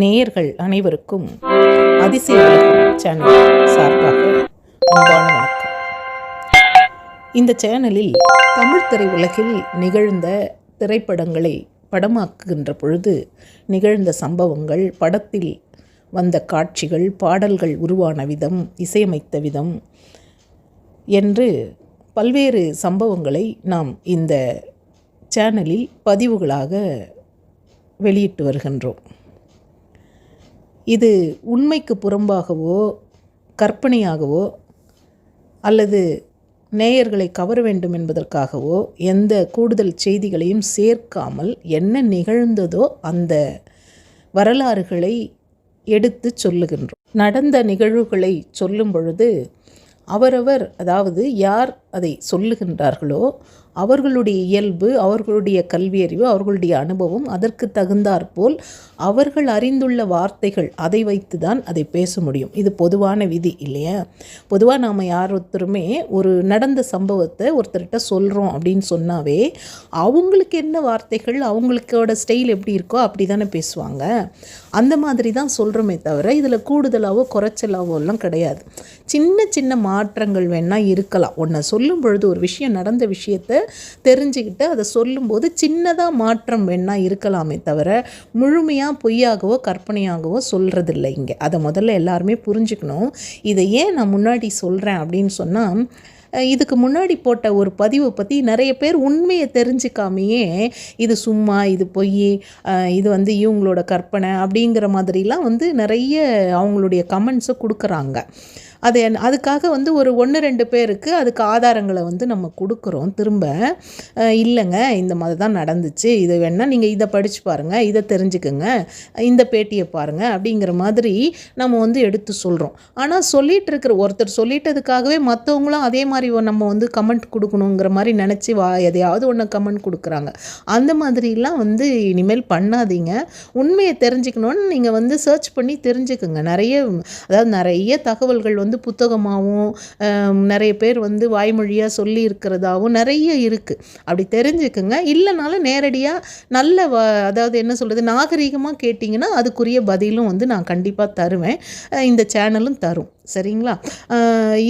நேயர்கள் அனைவருக்கும் அதிசய சேனல் சார்பாக அன்பான வணக்கம். இந்த சேனலில் தமிழ் திரையுலகில் நிகழ்ந்த திரைப்படங்களை படமாக்குகின்ற பொழுது நிகழ்ந்த சம்பவங்கள் படத்தில் வந்த காட்சிகள் பாடல்கள் உருவான விதம் இசையமைத்த விதம் என்று பல்வேறு சம்பவங்களை நாம் இந்த சேனலில் பதிவுகளாக வெளியிட்டு வருகின்றோம். இது உண்மைக்கு புறம்பாகவோ கற்பனையாகவோ அல்லது நேயர்களை கவர வேண்டும் என்பதற்காகவோ எந்த கூடுதல் செய்திகளையும் சேர்க்காமல் என்ன நிகழ்ந்ததோ அந்த வரலாறுகளை எடுத்து சொல்லுகின்றோம். நடந்த நிகழ்வுகளை சொல்லும் பொழுது அவரவர் அதாவது யார் அதை சொல்லுகின்றார்களோ அவர்களுடைய இயல்பு அவர்களுடைய கல்வியறிவு அவர்களுடைய அனுபவம் அதற்கு தகுந்தாற்போல் அவர்கள் அறிந்துள்ள வார்த்தைகள் அதை வைத்து தான் அதை பேச முடியும். இது பொதுவான விதி இல்லையா? பொதுவாக நாம் யார் ஒருத்தருமே ஒரு நடந்த சம்பவத்தை ஒருத்தர்கிட்ட சொல்கிறோம் அப்படின்னு சொன்னாவே அவங்களுக்கு என்ன வார்த்தைகள் அவங்களுக்கோட ஸ்டைல் எப்படி இருக்கோ அப்படி தானே பேசுவாங்க. அந்த மாதிரி தான் சொல்கிறோமே தவிர இதில் கூடுதலாகவோ குறைச்சலாவோ எல்லாம் கிடையாது. சின்ன சின்ன மாற்றங்கள் வேணால் இருக்கலாம். ஒன்றை சொல்லும் பொழுது ஒரு விஷயம் நடந்த விஷயத்தை தெரிஞ்சுக்கிட்டு அதை சொல்லும்போது சின்னதாக மாற்றம் வேணால் இருக்கலாமே தவிர முழுமையாக பொய்யாகவோ கற்பனையாகவோ சொல்கிறதில்ல இங்கே. அதை முதல்ல எல்லாருமே புரிஞ்சுக்கணும். இதை ஏன் நான் முன்னாடி சொல்கிறேன் அப்படின்னு சொன்னால் இதுக்கு முன்னாடி போட்ட ஒரு பதிவை பற்றி நிறைய பேர் உண்மையை தெரிஞ்சுக்காமையே இது சும்மா இது பொய் இது வந்து இவங்களோட கற்பனை அப்படிங்கிற மாதிரிலாம் வந்து நிறைய அவங்களுடைய கமெண்ட்ஸை கொடுக்குறாங்க. அது என் அதுக்காக வந்து ஒரு ஒன்று ரெண்டு பேருக்கு அதுக்கு ஆதாரங்களை வந்து நம்ம கொடுக்குறோம். திரும்ப இல்லைங்க இந்த மாதிரி தான் நடந்துச்சு. இது வேணால் நீங்கள் இதை படித்து பாருங்கள் இதை தெரிஞ்சுக்குங்க இந்த பேட்டியை பாருங்கள் அப்படிங்கிற மாதிரி நம்ம வந்து எடுத்து சொல்கிறோம் ஆனால் சொல்லிகிட்டு இருக்கிற ஒருத்தர் சொல்லிட்டதுக்காகவே மற்றவங்களும் அதே மாதிரி நம்ம வந்து கமெண்ட் கொடுக்கணுங்கிற மாதிரி நினச்சி வா எதையாவது ஒன்று கமெண்ட் கொடுக்குறாங்க. அந்த மாதிரிலாம் வந்து இனிமேல் பண்ணாதீங்க. உண்மையை தெரிஞ்சுக்கணுன்னு நீங்கள் வந்து சர்ச் பண்ணி தெரிஞ்சுக்குங்க. நிறைய அதாவது நிறைய தகவல்கள் வந்து புத்தகமாகவும் நிறைய பேர் வந்து வாய்மொழியாக சொல்லி இருக்கிறதாகவும் நிறைய இருக்குது அப்படி தெரிஞ்சுக்குங்க. இல்லைனாலும் நேரடியாக நல்ல வ அதாவது என்ன சொல்கிறது நாகரீகமாக கேட்டிங்கன்னா அதுக்குரிய பதிலும் வந்து நான் கண்டிப்பாக தருவேன். இந்த சேனலும் தரும். சரிங்களா?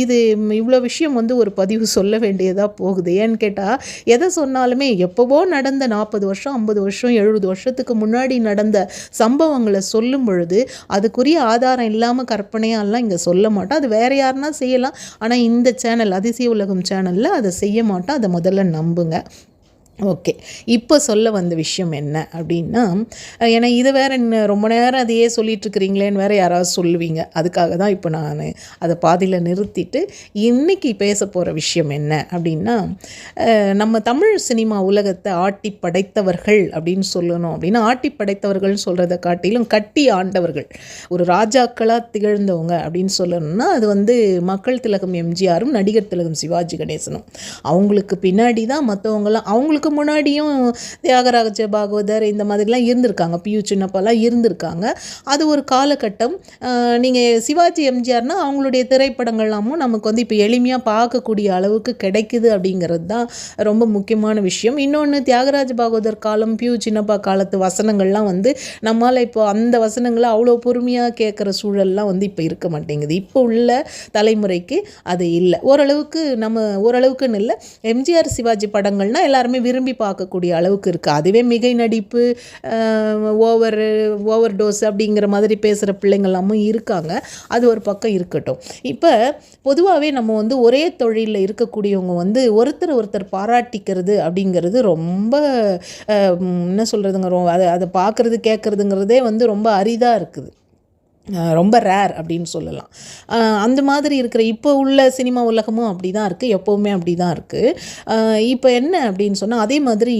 இது இவ்வளோ விஷயம் வந்து ஒரு பதிவு சொல்ல வேண்டியதாக போகுது. ஏன்னு கேட்டால் எதை சொன்னாலுமே எப்போவோ நடந்த நாற்பது வருஷம் ஐம்பது வருஷம் எழுபது வருஷத்துக்கு முன்னாடி நடந்த சம்பவங்களை சொல்லும் பொழுது அதுக்குரிய ஆதாரம் இல்லாமல் கற்பனையாலாம் இங்கே சொல்ல மாட்டோம். அது வேறு யாருன்னா செய்யலாம். ஆனால் இந்த சேனல் அதிசய உலகம் சேனலில் அதை செய்ய மாட்டோம். அதை முதல்ல நம்புங்க. ஓகே. இப்போ சொல்ல வந்த விஷயம் என்ன அப்படின்னா ஏன்னா இதை வேற ரொம்ப நேரம் அதையே சொல்லிகிட்ருக்கிறீங்களேன்னு வேறு யாராவது சொல்லுவீங்க. அதுக்காக தான் இப்போ நான் அதை பாதியில் நிறுத்திட்டு இன்றைக்கி பேச போகிற விஷயம் என்ன அப்படின்னா நம்ம தமிழ் சினிமா உலகத்தை ஆட்டி படைத்தவர்கள் அப்படின்னு சொல்லணும் அப்படின்னா ஆட்டி படைத்தவர்கள்னு சொல்கிறத காட்டிலும் கட்டி ஆண்டவர்கள். ஒரு ராஜாக்களாக திகழ்ந்தவங்க அப்படின்னு சொல்லணும்னா அது வந்து மக்கள் திலகம் எம்ஜிஆரும் நடிகர் திலகம் சிவாஜி கணேசனும். அவங்களுக்கு பின்னாடி தான் மற்றவங்களாம் அவங்களுக்கு அதுக்கு முன்னாடியும் தியாகராஜ பாகவதர் இந்த மாதிரிலாம் இருந்திருக்காங்க. பியூ சின்னப்பாலாம் இருந்திருக்காங்க. அது ஒரு காலகட்டம். நீங்கள் சிவாஜி எம்ஜிஆர்னால் அவங்களுடைய திரைப்படங்கள்லாமும் நமக்கு வந்து இப்போ எளிமையாக பார்க்கக்கூடிய அளவுக்கு கிடைக்குது அப்படிங்கிறது தான் ரொம்ப முக்கியமான விஷயம். இன்னொன்று தியாகராஜ பாகவதர் காலம் பியூ சின்னப்பா காலத்து வசனங்கள்லாம் வந்து நம்மளால் இப்போ அந்த வசனங்களை அவ்வளோ பொறுமையாக கேட்குற சூழல்லாம் வந்து இப்போ இருக்க மாட்டேங்குது. இப்போ உள்ள தலைமுறைக்கு அது இல்லை. ஓரளவுக்கு நம்ம ஓரளவுக்குன்னு இல்லை. எம்ஜிஆர் சிவாஜி படங்கள்னால் எல்லாருமே விரும்பி பார்க்கக்கூடிய அளவுக்கு இருக்குது அதுவே மிகை நடிப்பு ஓவர் ஓவர் டோஸ் அப்படிங்கிற மாதிரி பேசுகிற பிள்ளைங்களாமும் இருக்காங்க. அது ஒரு பக்கம் இருக்கட்டும். இப்போ பொதுவாகவே நம்ம வந்து ஒரே தொழிலில் இருக்கக்கூடியவங்க வந்து ஒருத்தர் ஒருத்தர் பாராட்டிக்கிறது அப்படிங்கிறது ரொம்ப என்ன சொல்கிறதுங்க ரொம்ப அதை அதை பார்க்குறது கேட்குறதுங்கிறதே வந்து ரொம்ப அரிதாக இருக்குது. ரொம்ப ரேர் அப்படின்னு சொல்லலாம். அந்த மாதிரி இருக்கிற இப்போ உள்ள சினிமா உலகமும் அப்படி தான் இருக்குது எப்போவுமே அப்படி தான் இருக்குது இப்போ என்ன அப்படின்னு சொன்னால் அதே மாதிரி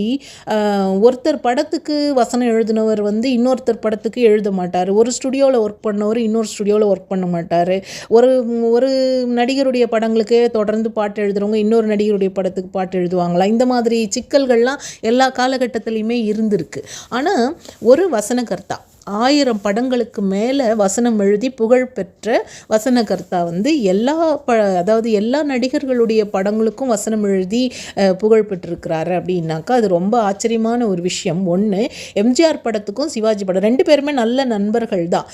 ஒருத்தர் படத்துக்கு வசனம் எழுதினவர் வந்து இன்னொருத்தர் படத்துக்கு எழுத மாட்டார். ஒரு ஸ்டுடியோவில் ஒர்க் பண்ணவர் இன்னொரு ஸ்டுடியோவில் ஒர்க் பண்ண மாட்டார். ஒரு ஒரு நடிகருடைய படங்களுக்கு தொடர்ந்து பாட்டு எழுதுகிறவங்க இன்னொரு நடிகருடைய படத்துக்கு பாட்டு எழுதுவாங்களா? இந்த மாதிரி சிக்கல்கள்லாம் எல்லா காலகட்டத்துலேயுமே இருந்திருக்கு. ஆனால் ஒரு வசனகர்த்தா ஆயிரம் படங்களுக்கு மேலே வசனம் எழுதி புகழ் பெற்ற வசனகர்த்தா வந்து எல்லா ப அதாவது எல்லா நடிகர்களுடைய படங்களுக்கும் வசனம் எழுதி புகழ் பெற்றிருக்கிறாரு அப்படின்னாக்கா அது ரொம்ப ஆச்சரியமான ஒரு விஷயம். ஒன்று எம்ஜிஆர் படத்துக்கும் சிவாஜி படம் ரெண்டு பேருமே நல்ல நண்பர்கள் தான்.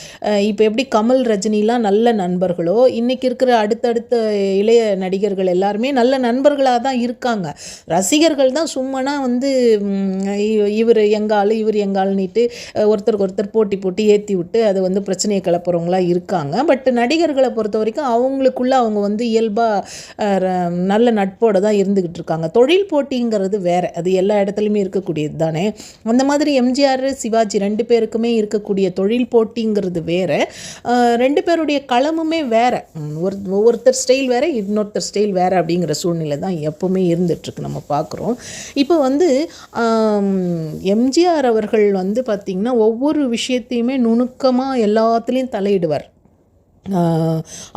இப்போ எப்படி கமல் ரஜினிலாம் நல்ல நண்பர்களோ இன்றைக்கி இருக்கிற அடுத்தடுத்த இளைய நடிகர்கள் எல்லாருமே நல்ல நண்பர்களாக தான் இருக்காங்க. ரசிகர்கள் தான் சும்மனா வந்து இவர் எங்கால் இவர் எங்காள்னிட்டு அஹ், ஒருத்தருக்கு ஒருத்தர் போட்டி போட்டு ஏற்றி விட்டு அது வந்து பிரச்சனையை கிளப்புறவங்களாம் இருக்காங்க. பட் நடிகர்களை பொறுத்த வரைக்கும் அவங்களுக்குள்ள அவங்க வந்து இயல்பாக நல்ல நட்போடு தான் இருந்துக்கிட்டு இருக்காங்க. தொழில் போட்டிங்கிறது வேற. அது எல்லா இடத்துலையுமே இருக்கக்கூடியது தானே. அந்த மாதிரி எம்ஜிஆர் சிவாஜி ரெண்டு பேருக்குமே இருக்கக்கூடிய தொழில் போட்டிங்கிறது வேறு. ரெண்டு பேருடைய களமுமே வேறு. ஒரு ஒவ்வொருத்தர் ஸ்டைல் வேறு இன்னொருத்தர் ஸ்டைல் வேறு அப்படிங்கிற சூழ்நிலை தான் எப்போவுமே இருந்துகிட்ருக்கு நம்ம பார்க்குறோம் இப்போ வந்து எம்ஜிஆர் அவர்கள் வந்து பார்த்திங்கன்னா ஒவ்வொரு விஷயம் விஷயத்தையுமே நுணுக்கமாக எல்லாத்துலேயும் தலையிடுவார்.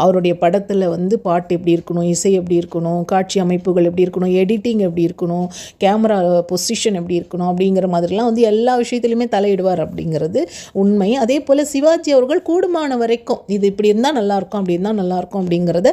அவருடைய படத்தில் வந்து பாட்டு எப்படி இருக்கணும் இசை எப்படி இருக்கணும் காட்சி அமைப்புகள் எப்படி இருக்கணும் எடிட்டிங் எப்படி இருக்கணும் கேமரா பொசிஷன் எப்படி இருக்கணும் அப்படிங்கிற மாதிரிலாம் வந்து எல்லா விஷயத்துலையுமே தலையிடுவார் அப்படிங்கிறது உண்மை. அதே போல் சிவாஜி அவர்கள் கூடுமான வரைக்கும் இது இப்படி இருந்தால் நல்லாயிருக்கும் அப்படி இருந்தால் நல்லாயிருக்கும் அப்படிங்கிறத